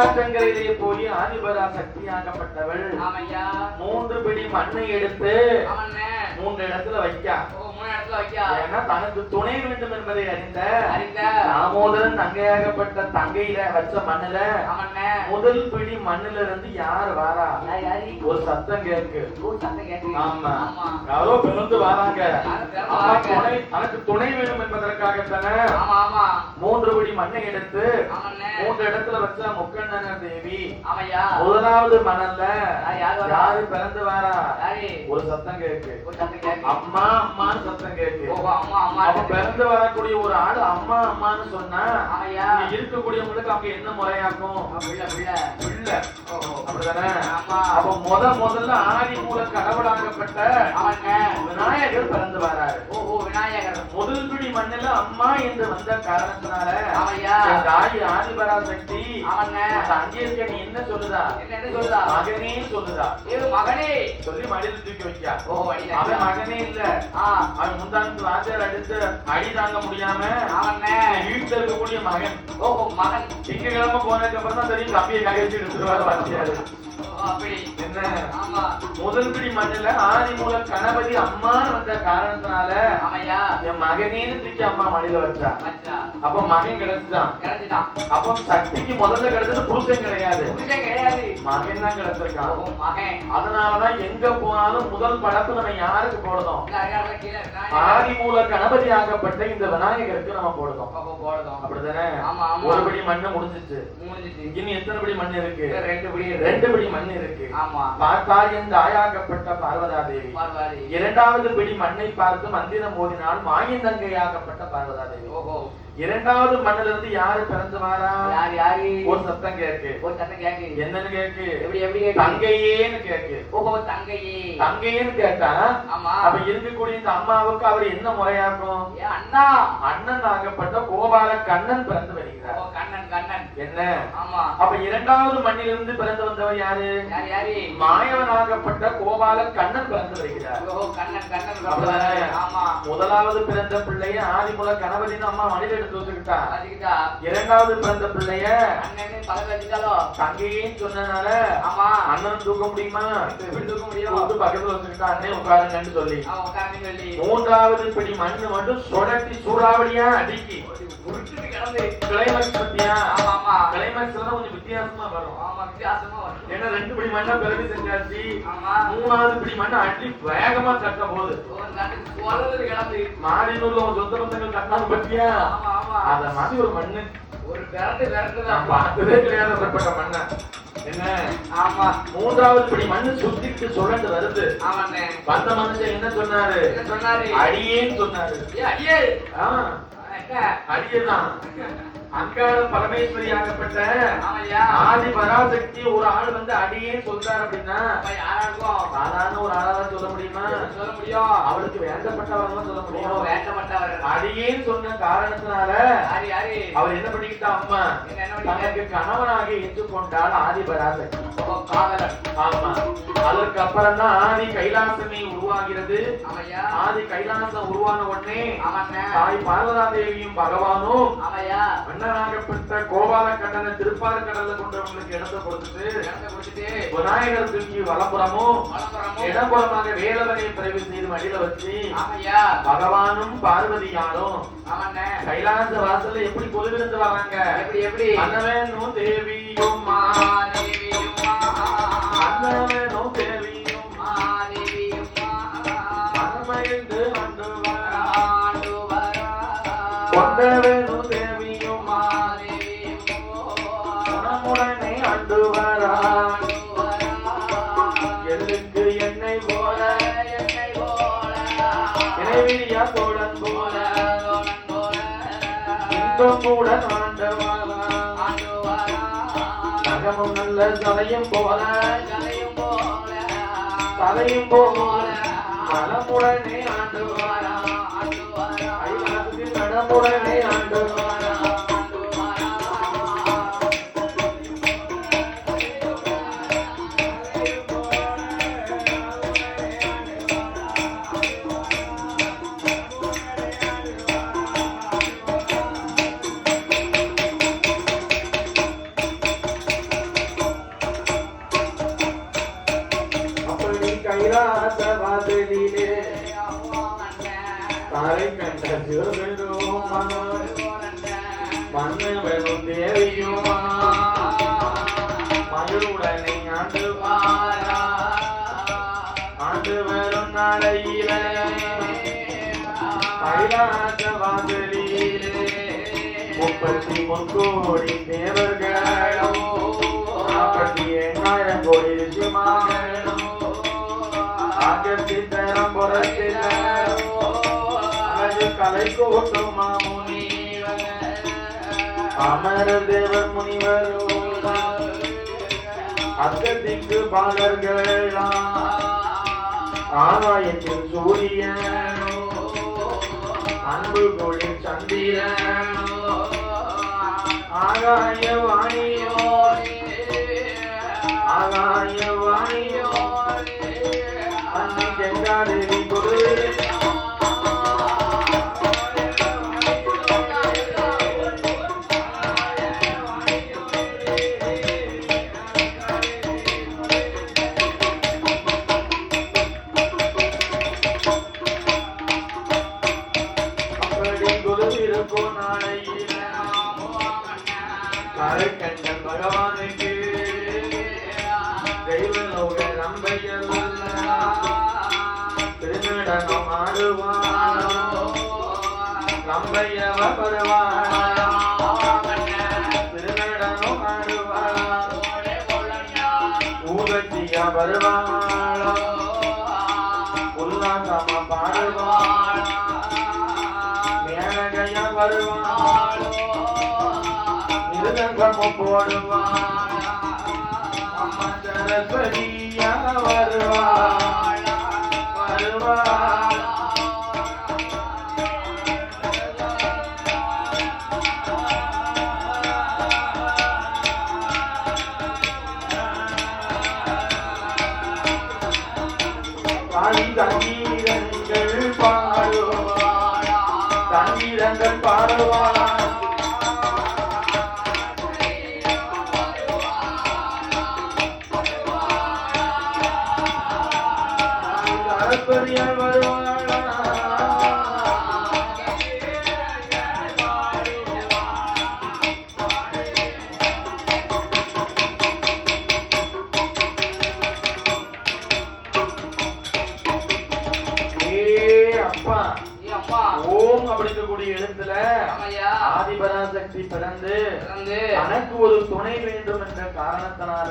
ஆற்றங்கரையிலே போய் ஆதிபரா சக்தியாகப்பட்டவள் மூன்று பிடி மண்ணை எடுத்து மூன்று இடத்துல வைக்கா. ஏன்னா தனக்கு துணை வேண்டும் என்பதை அறிந்த அறிந்த தாமோதரன் தங்கையாகப்பட்ட தங்கையில வச்ச மண்ணுல முதல் பிடி மண்ணுல இருந்து யார் வாரா ஒரு சத்தம் கேட்டு ஆமா. யாரோ பிறந்து வராங்க. அம்மா தனக்கு துணை வேணும் ஆமா மூன்று பிடி மண்ணை எடுத்து மூன்று இடத்துல வச்ச முக்கண்ணன தேவி முதலாவது மணல்ல யார் பிறந்து வாரா? ஒரு சத்தம் கேட்டு அம்மா அம்மான்னு சத்தம் அம்மா அப்ப பிறந்து வரக்கூடிய ஒரு ஆள் அம்மா அம்மான்னு சொன்னா இருக்கக்கூடியவங்களுக்கு அவங்க என்ன முறையாக்கும்? பிள்ளை பிள்ளை. பிள்ளை. ஆமா. அப்ப முத முதல்ல ஆதி மூல கடவுளாகப்பட்ட விநாயகர் பிறந்து வராரு. ஓ ஓ விநாயகர். முதல் பிடி மண்ணில அம்மா என்று வந்த காரணத்தினால என் தாய் ஆதிபராசக்தி அவனே அந்த அங்கே இருக்க நீ என்ன சொல்லுதா? என்ன என்ன சொல்லுதா? மகனே சொல்லுதா? ஏ மகனே. சொல்லி மடியில தூக்கி வைக்கா. ஓ அவன் மகனே இல்ல. அவன் முந்தானத்து வாத்தியார் அடித்து அடி தாங்க முடியாம அவனே வீட்டுல இருக்கக்கூடிய மகன். ஓ ஓ, மகன். திங்கக்கிழமை போனதுக்கு அப்புறம் தான் தெரியும் தம்பியை கழிச்சு எடுத்துருவாரு வாத்தியாரு. முதல் பிடி மண்ணுல ஆதி மூல கணபதி அம்மான்னு வந்த காரணத்தினால என் மகனேன்னு தூக்கி அம்மா மடியில வச்சா அப்ப மகன் கிடைச்சிட்டான். அப்ப சக்திக்கு முதல்ல கிடைச்சது புருஷன் கிடையாது. கிடையாது. மகன் தான் கிடைச்சிருக்கான். அதனாலதான் எங்க போனாலும் முதல் படப்பு நம்ம யாருக்கு போடணும். ஆதி மூல கணபதி ஆகப்பட்ட இந்த விநாயகருக்கு நம்ம போடணும் அப்படிதானே? ஒரு படி மண்ணு முடிஞ்சிச்சு. முடிஞ்சிச்சு. இன்னும் எத்தனை படி மண் இருக்கு? ரெண்டு படி. ரெண்டு படி மண் இருக்கு. ஆமா. பார்த்தால் என் தாயாகப்பட்ட பார்வதா. தேவி இரண்டாவது பிடி மண்ணை பார்த்து மந்திரம் ஓதினால் மாயந்தங்கையாகப்பட்ட பார்வதா தேவி ஓஹோ. இரண்டாவது மண்ணில இருந்து யாரு பிறந்து வாரா? யார் யாரு? ஒரு சத்தம் கேக்கு. ஒரு சத்தம் கேக்கு. என்னன்னு கேக்கு? எப்படி எப்படி கேக்கு? தங்கையேன்னு கேக்கு. ஓஹோ தங்கையே. தங்கையேன்னு கேட்டா ஆமா. அப்ப இருக்கக்கூடிய இந்த அம்மாவுக்கு அவர் என்ன முறையாக்கும்? அண்ணா. அண்ணன் ஆகப்பட்ட கோபால கண்ணன் பிறந்து ஓ வருகிறார் கண்ணன் கண்ணன். என்ன? ஆமா. அப்ப இரண்டாவது மண்ணிலிருந்து பிறந்து வந்தவர் யாரு? யார் யாரு? மாயவனாகப்பட்ட கோபால கண்ணன் பிறந்து வருகிறார். ஓஹோ கண்ணன் கண்ணன். முதலாவது பிறந்த பிள்ளைய ஆதிமுல கணபதினு அம்மா மடியில பாத்துக்கிட்டா இரண்டாவது பிறந்த பிள்ளைய அண்ணன் பக்கத்துல வச்சுட்டாலோ தங்கையேன்னு சொன்னனால ஆமா. அண்ணன் தூக்க முடியுமா? எப்படி தூக்க முடியும்? வந்து பக்கத்துல வச்சுக்கிட்டா உட்காருங்கன்னு சொல்லி. உட்காந்து சொல்லி. மூன்றாவது பிடி மண்ணு மட்டும் சுழட்டி சூறாவளியா அடிக்கி. உருட்டுட்டு கிடந்து கிளைமேக்ஸ் பத்தியா ஆமா ஆமா. கிளைமேக்ஸ்ல தான் கொஞ்சம் வித்தியாசமா வரும். ஆமா வித்தியாசமா வரும். ஏன்னா ரெண்டு பிடி மண்ணா பிறகு செஞ்சாச்சு. ஆமா. மூணாவது பிடி மண்ணை அடி வேகமா கட்ட போகுது. சுவரது கிடந்து மாடினூர்ல உன் சொந்த பந்தங்கள் பத்தியா? ஆமா ஆமா. அத மாதிரி ஒரு மண்ணு. ஒரு விரட்டு விரட்டு நான் பார்த்ததே கிடையாது அப்படிப்பட்ட மண்ணை. என்ன? ஆமா. மூன்றாவது படி மண்ணு சுத்திட்டு சுழண்டு வருது. ஆமாண்ணே. வந்த மனுஷன் என்ன சொன்னாரு? என்ன சொன்னாரு? அடியேன்னு சொன்னாரு. அடியே. ஆ, என்ன அடியேதான் அங்காள பரமேஸ்வரி ஆகப்பட்ட ஆதி பராசக்தி ஒரு ஆள் வந்து அடியே சொல்றாரு அப்படின்னா சாதாரண ஒரு ஆளால சொல்ல முடியுமா? சொல்ல முடியும்? அவளுக்கு வேண்டப்பட்டவங்க சொல்ல முடியும். வேண்டப்பட்டவர் அடியேன்னு சொன்ன காரணத்தினால அவர் என்ன பண்ணிக்கிட்டா அம்மா? தனக்கு கணவனாக ஏற்றுக்கொண்டால் ஆதி பராசக்தி. ஆமா அதற்கு அப்புறம் தான் ஆதி கைலாசமே உருவாகிறது. ஆதி கைலாசம் உருவான உடனே தாய் பார்வதா தேவியும் பகவானும் ஆமையா மன்னனாகப்பட்ட கோபால கண்ணனை திருப்பாறு கடல்ல கொண்டவங்களுக்கு இடத்தை கொடுத்துட்டு இடத்தை கொடுத்துட்டு விநாயகர் தூக்கி வலப்புறமும் இடப்புறமாக வேலவனை பிறகு செய்து மடியில வச்சு பகவானும் பார்வதியாலும் கைலாச வாசல்ல எப்படி கொலுவிருந்து வராங்க? எப்படி எப்படி? அன்னவேனும் தேவியும். அன்னவேனும் தேவியும் மாதேவியும்மா. மனமகிழ்ந்து இன்பம் கூட நகமும் நல்ல தலையும் போல. தலையும் போல. நலமுடனே ஆண்டவாளா நடமுடனே நலமுடனே ஆண்டவாளா அப்படி தாரை கண்ட சிவபெரும் மனம் மன்னவனும் தேவியுமா மகளுடனே ஆண்டு வாரா ஆண்டு வரும் நாளையிலே கைலாச வாசலிலே முப்பத்தி முக்கோடி தேவர்களோ நாற்பத்தி எண்ணாயிரம் கோடி ரிஷிமார்களும் கலை கூட்டும் மாமுனிவர் அமர தேவர் முனிவர் அத்ததிக்கு பாலர்கள் ஆகாயத்தில் சூரியன் அன்பு கொடி சந்திரன் ஆகாய வாணியோ ஆகாய வாணியோ Gandhi, Ganga, Devi, Guru, நம்பையவ பருவானோ திருநடனம் ஆடுவானோ ஊகத்திய வருவானோ உல்லாசமா பாடுவானோ சரஸ்வதியா வருவாள்? வருவாள்? ஆதிபராசக்தி பிறந்து தனக்கு ஒரு துணை வேண்டும் என்ற காரணத்தினால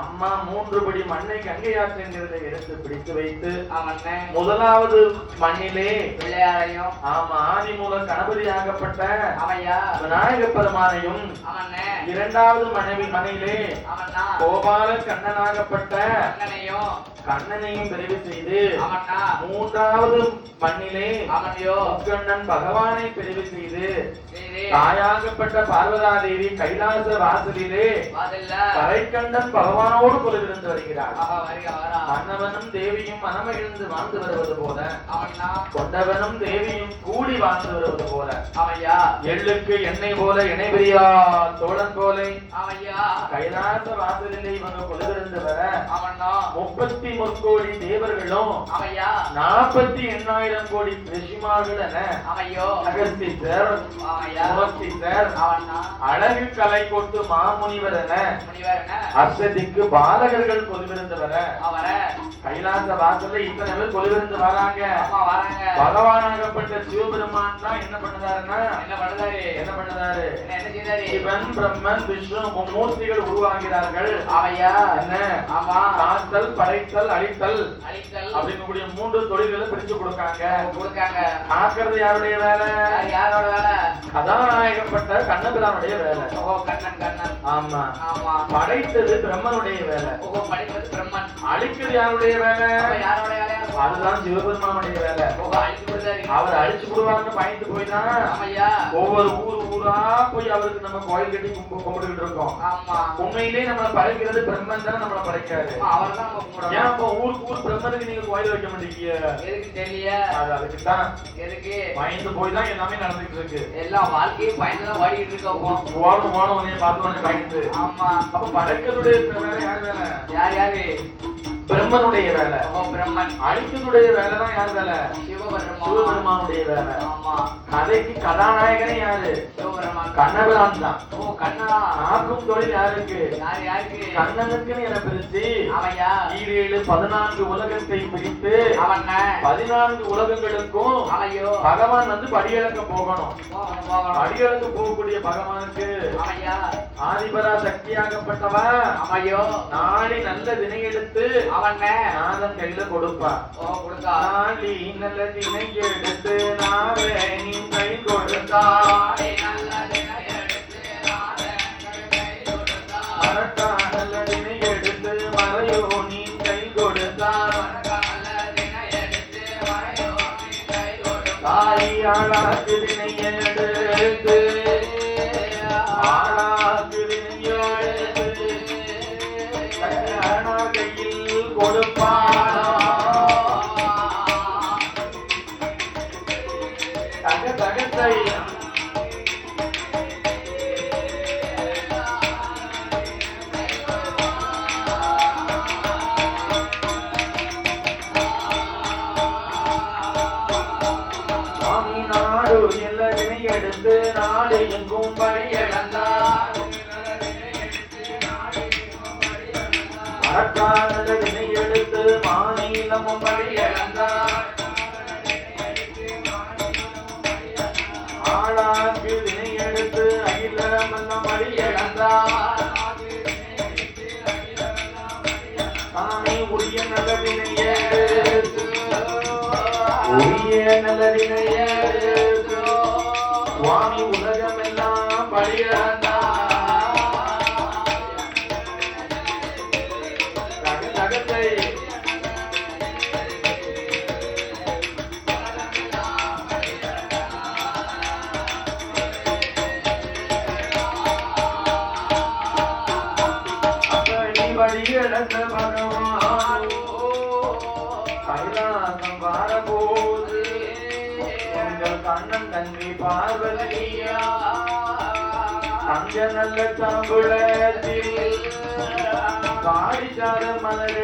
அம்மா மூன்று படி மண்ணை கங்கை ஆற்றங்கிறதை எடுத்து பிடித்து வைத்து முதலாவது மண்ணிலே பிள்ளையாரையும் ஆமா ஆதி மூலம் கணபதியாகப்பட்ட ஆமையா? விநாயக பெருமானையும் இரண்டாவது மனைவி மனையிலே கோபால கண்ணனாகப்பட்ட கண்ணனையும். தெரிவு செய்து மூன்றாவது மண்ணிலே அவனையோ முக்கண்ணன் பகவானை தெரிவு செய்து தாயாகப்பட்ட பார்வதா தேவி கைலாச வாசலிலே கரைக்கண்டன் பகவானோடு கொலுவிருந்து வருகிறார்? மன்னவனும் தேவியும் மனமகிழ்ந்து வாழ்ந்து வருவது போல. கொண்டவனும் தேவியும் கூடி வாழ்ந்து வருவது போல. அவையா? எள்ளுக்கு எண்ணெய் போல இணைபிரியா தோழன் போலே. அவையா? கைலாச வாசலிலே இவங்க கொலுவிருந்து வர முப்பத்தி முக்கோடி தேவர்களும் அவையா? நாற்பத்தி எண்ணாயிரம் கோடி ரிஷிமார்கள் என அகஸ்தீசர் ஆமையா புலஸ்தீசர் அவனா அழகு கலை கொண்டு மாமுனிவர் என அசதிக்கு பாலகர்கள் கொலுவிருந்து வர அவர கைலாச வாசல்ல இத்தனை பேர் கொலுவிருந்து வராங்க. பகவானாகப்பட்ட சிவபெருமான் தான் என்ன பண்ணுதாருன்னா என்ன பண்ணுதாரு? என்ன பண்ணுதாரு? சிவன் பிரம்மன் விஷ்ணு மும்மூர்த்திகள் உருவாகிறார்கள். ஆமையா என்ன? ஆமா. காத்தல் படைத்தல் அழித்தல் அழித்தல். அப்படிங்கக்கூடிய மூன்று தொழில்களை பிரிச்சு கொடுக்காங்க. கொடுக்காங்க. காக்கிறது யாருடைய வேலை? யார் யாரோட வேலை? கதாநாயகப்பட்ட கண்ணபிரானுடைய வேலை. ஓ கண்ணன் கண்ணன். ஆமா. ஆமா. படைத்தது பிரம்மனுடைய வேலை. ஓ படிப்பது பிரம்மன். அழிக்கிறது யாருடைய வேலை? அப்ப யாரோட வேலையா இருக்கும்? அதுதான் சிவபெருமானுடைய வேலை. ஓ அழிச்சு அழிச்சு விடுவாங்கன்னு பயந்து போய் தான் ஆமையா? ஒவ்வொரு ஊர் ஊரா போய் அவருக்கு நம்ம கோயில் கட்டி கும்பு- கும்பிட்டுக்கிட்டு இருக்கோம். ஆமா. உண்மையிலேயே நம்மளை படைக்கிறது பிரம்மன் தான் நம்மளை படைக்காரு. ஏன் அப்போ ஊருக்கு ஊர் பிரம்மனுக்கு நீங்க கோயில் வைக்க மாட்டீங்க? எதுக்கு தெரியல? அது அதுக்கு தான். எதுக்கு? பயந்து போய் தான் எல்லாமே நடந்துட்டு இருக்கு. எல்லாம் வாழ்க்கையை பயந்து தான் ஓடிட்டு இருக்கோம் ஓடும் ஓடும் உடனே பார்த்து உடனே பயந்து. ஆமா. அப்ப படைக்கிறதுடைய யார் வேலை யார் யாரு? பிரம்மனுடைய வேலை. ஓ பிரம்மன். அழிக்கிறதுடைய வேலை தான் யார் வேலை? சிவபெருமான். சிவபெருமானுடைய வேலை. ஆமா. கதைக்கு கதாநாயகனே யாரு? கண்ணபிரான் தான். ஓ கண்ணா. ஆக்கும் தொழில் யாருக்கு? யார் யாருக்கு? கண்ணனுக்குன்னு என பிரிச்சு அவன்யா ஈரேழு பதினான்கு உலகத்தை பிரித்து அவன் பதினான்கு உலகங்களுக்கும் அவையோ? பகவான் வந்து படியளக்க போகணும். படியளக்க போகக்கூடிய பகவானுக்கு அவையா? ஆதிபரா சக்தியாகப்பட்டவ அவையோ? நாளை நல்ல வினை எடுத்து அவன் நாதன் கையில கொடுப்பா. ஓ கொடுத்தா? நாளி நல்ல வினை எடுத்து நாவே நீ கை கொடுத்தா. தாய் நல்ல நாடு எங்கும் படி இழந்தார் வினை எடுத்து மாநிலமும் படி ஆளாக்கு வினை எடுத்து அகிலமெல்லாம் படி இழந்தார் தானே உரிய நல்ல உரிய சுவாமி வழி பகவான் கைலாசம் வரபோது உங்கள் கண்ணன் தன்னை பார்வதியா. அங்க நல்ல தம்புளத்தில் பாடிச்சார மலரே.